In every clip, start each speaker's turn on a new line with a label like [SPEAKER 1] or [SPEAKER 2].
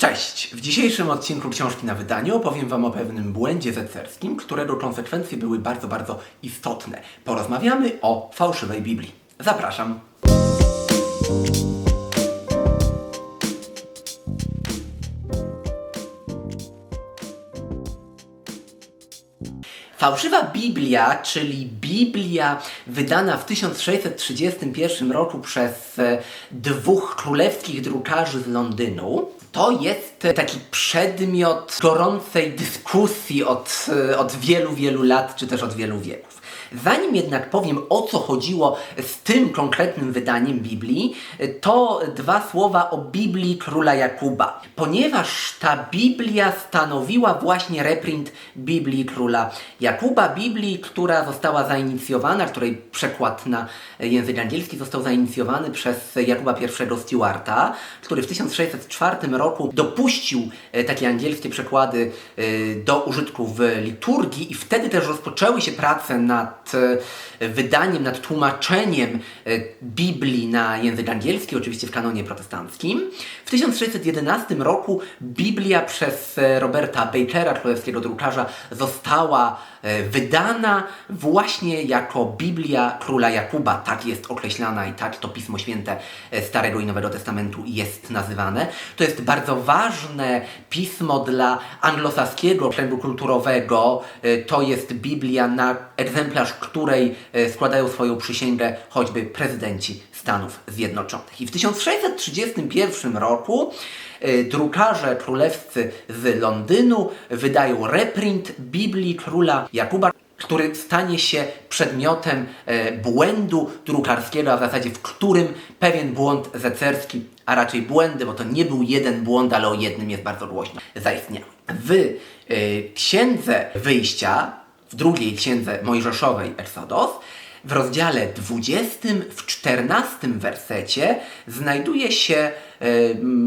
[SPEAKER 1] Cześć! W dzisiejszym odcinku Książki na wydaniu opowiem Wam o pewnym błędzie zecerskim, którego konsekwencje były bardzo, bardzo istotne. Porozmawiamy o fałszywej Biblii. Zapraszam! Fałszywa Biblia, czyli Biblia wydana w 1631 roku przez e, dwóch królewskich drukarzy z Londynu, to jest taki przedmiot gorącej dyskusji od, e, od wielu, wielu lat, czy też od wielu wieków. Zanim jednak powiem o co chodziło z tym konkretnym wydaniem Biblii, to dwa słowa o Biblii króla Jakuba. Ponieważ ta Biblia stanowiła właśnie reprint Biblii króla Jakuba, Biblii, która została zainicjowana, której przekład na język angielski został zainicjowany przez Jakuba I Stuarta, który w 1604 roku dopuścił e, takie angielskie przekłady e, do użytku w liturgii i wtedy też rozpoczęły się prace nad e, wydaniem, nad tłumaczeniem Biblii na język angielski, oczywiście w kanonie protestanckim. W 1611 roku Biblia przez Roberta Bakera, królewskiego drukarza, została wydana właśnie jako Biblia króla Jakuba. Tak jest określana i tak to Pismo Święte Starego i Nowego Testamentu jest nazywane. To jest bardzo ważne pismo dla anglosaskiego kręgu kulturowego. To jest Biblia, na egzemplarz której składają swoją przysięgę choćby prezydenci Stanów Zjednoczonych. I w 1631 roku drukarze królewscy z Londynu wydają reprint Biblii króla Jakuba, który stanie się przedmiotem e, błędu drukarskiego, a w zasadzie w którym pewien błąd zecerski, a raczej błędy, bo to nie był jeden błąd, ale o jednym jest bardzo głośno, zaistniał. W e, Księdze Wyjścia, w drugiej Księdze Mojżeszowej Exodus, w rozdziale 20, w 14 wersecie znajduje się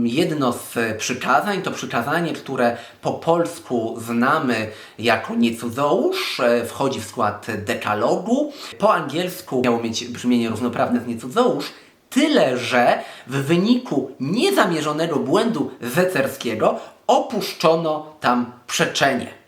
[SPEAKER 1] jedno z przykazań, to przykazanie, które po polsku znamy jako niecudzołóż, e, wchodzi w skład dekalogu. Po angielsku miało mieć brzmienie równoprawne z niecudzołóż, tyle że w wyniku niezamierzonego błędu zecerskiego opuszczono tam przeczenie.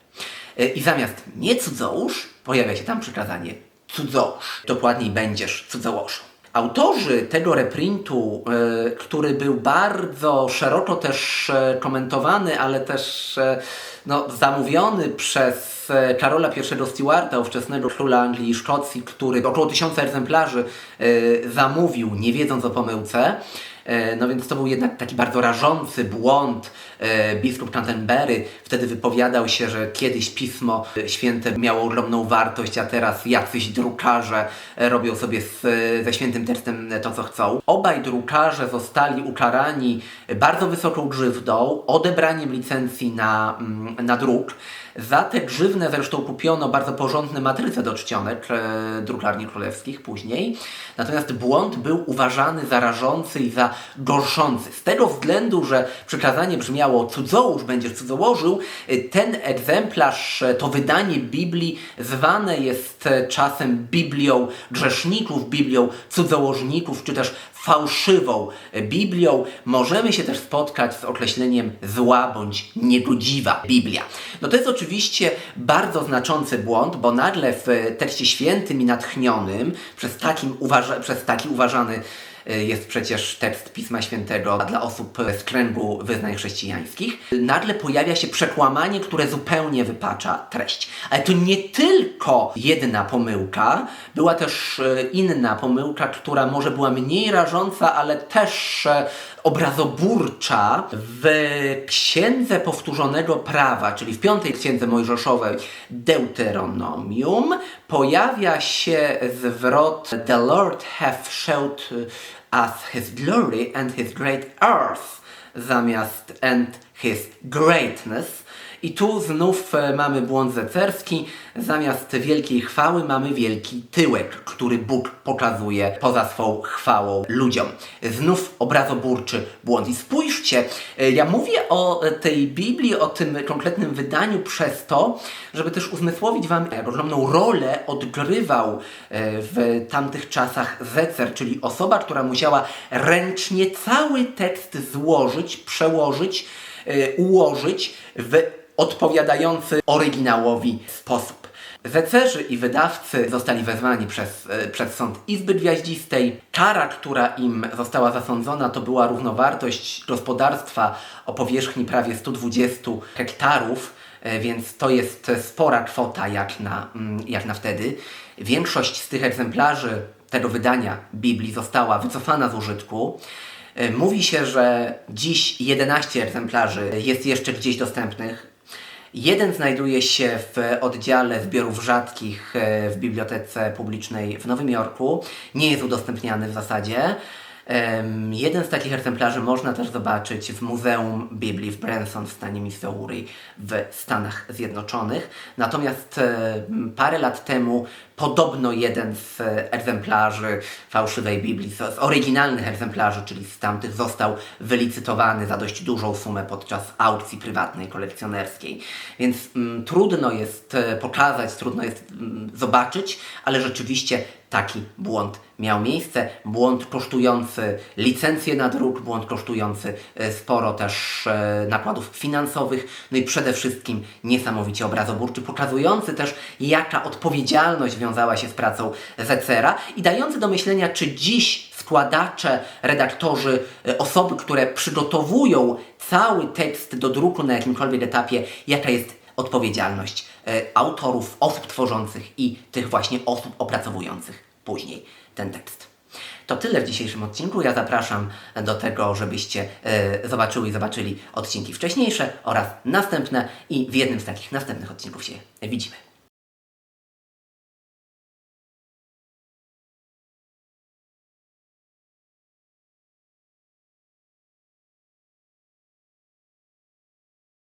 [SPEAKER 1] E, I zamiast niecudzołóż pojawia się tam przykazanie cudzołóż. Dokładniej będziesz cudzołożą. Autorzy tego reprintu, e, który był bardzo szeroko też e, komentowany, ale też no, zamówiony przez Karola I Stuarta, ówczesnego króla Anglii i Szkocji, który około tysiąca egzemplarzy zamówił, nie wiedząc o pomyłce, no więc to był jednak taki bardzo rażący błąd. E, biskup Canterbury wtedy wypowiadał się, że kiedyś Pismo Święte miało ogromną wartość, a teraz jacyś drukarze robią sobie z, ze świętym tekstem to, co chcą. Obaj drukarze zostali ukarani bardzo wysoką grzywdą, odebraniem licencji na, mm, na druk. Za te grzywne zresztą kupiono bardzo porządne matryce do czcionek e, drukarni królewskich później. Natomiast błąd był uważany za rażący i za gorszący. Z tego względu, że przykazanie brzmiało cudzołóż będziesz cudzołożył, e, ten egzemplarz, e, to wydanie Biblii zwane jest e, czasem Biblią grzeszników, Biblią cudzołożników, czy też fałszywą Biblią, możemy się też spotkać z określeniem zła bądź niegodziwa Biblia. No to jest oczywiście bardzo znaczący błąd, bo nagle w tekście świętym i natchnionym przez, takim uważa, przez taki uważany Y, jest przecież tekst Pisma Świętego dla osób z kręgu wyznań chrześcijańskich, nagle pojawia się przekłamanie, które zupełnie wypacza treść. Ale to nie tylko jedna pomyłka, była też y, inna pomyłka, która może była mniej rażąca, ale też e, obrazoburcza w Księdze Powtórzonego Prawa, czyli w piątej Księdze Mojżeszowej Deuteronomium, pojawia się zwrot The Lord hath showed us his glory and his great earth zamiast and his greatness i tu znów e, mamy błąd zecerski. Zamiast wielkiej chwały mamy wielki tyłek, który Bóg pokazuje poza swą chwałą ludziom. Znów obrazoburczy błąd. I spójrzcie, e, ja mówię o tej Biblii, o tym konkretnym wydaniu przez to, żeby też uzmysłowić Wam, jak ogromną rolę odgrywał e, w tamtych czasach zecer, czyli osoba, która musiała ręcznie cały tekst złożyć, przełożyć, ułożyć w odpowiadający oryginałowi sposób. Zecerzy i wydawcy zostali wezwani przez, e, przez sąd Izby Gwiaździstej. Kara, która im została zasądzona, to była równowartość gospodarstwa o powierzchni prawie 120 hektarów, e, więc to jest spora kwota jak na, mm, jak na wtedy. Większość z tych egzemplarzy tego wydania Biblii została wycofana z użytku. E, Mówi się, że dziś 11 egzemplarzy jest jeszcze gdzieś dostępnych. Jeden znajduje się w oddziale zbiorów rzadkich e, w Bibliotece Publicznej w Nowym Jorku. Nie jest udostępniany w zasadzie. Jeden z takich egzemplarzy można też zobaczyć w Muzeum Biblii w Branson w stanie Missouri w Stanach Zjednoczonych. Natomiast e, parę lat temu podobno jeden z e, egzemplarzy fałszywej Biblii, z, oryginalnych egzemplarzy, czyli z tamtych, został wylicytowany za dość dużą sumę podczas aukcji prywatnej, kolekcjonerskiej. Więc mm, trudno jest e, pokazać, trudno jest mm, zobaczyć, ale rzeczywiście taki błąd miał miejsce. Błąd kosztujący licencję na druk, błąd kosztujący e, sporo też nakładów finansowych, no i przede wszystkim niesamowicie obrazoburczy, pokazujący też jaka odpowiedzialność wiązała się z pracą Zecera i dający do myślenia, czy dziś składacze, redaktorzy, e, osoby, które przygotowują cały tekst do druku na jakimkolwiek etapie, jaka jest odpowiedzialność e, autorów, osób tworzących i tych właśnie osób opracowujących później ten tekst. To tyle w dzisiejszym odcinku. Ja zapraszam do tego, żebyście e, zobaczyły i zobaczyli odcinki wcześniejsze oraz następne i w jednym z takich następnych odcinków się widzimy.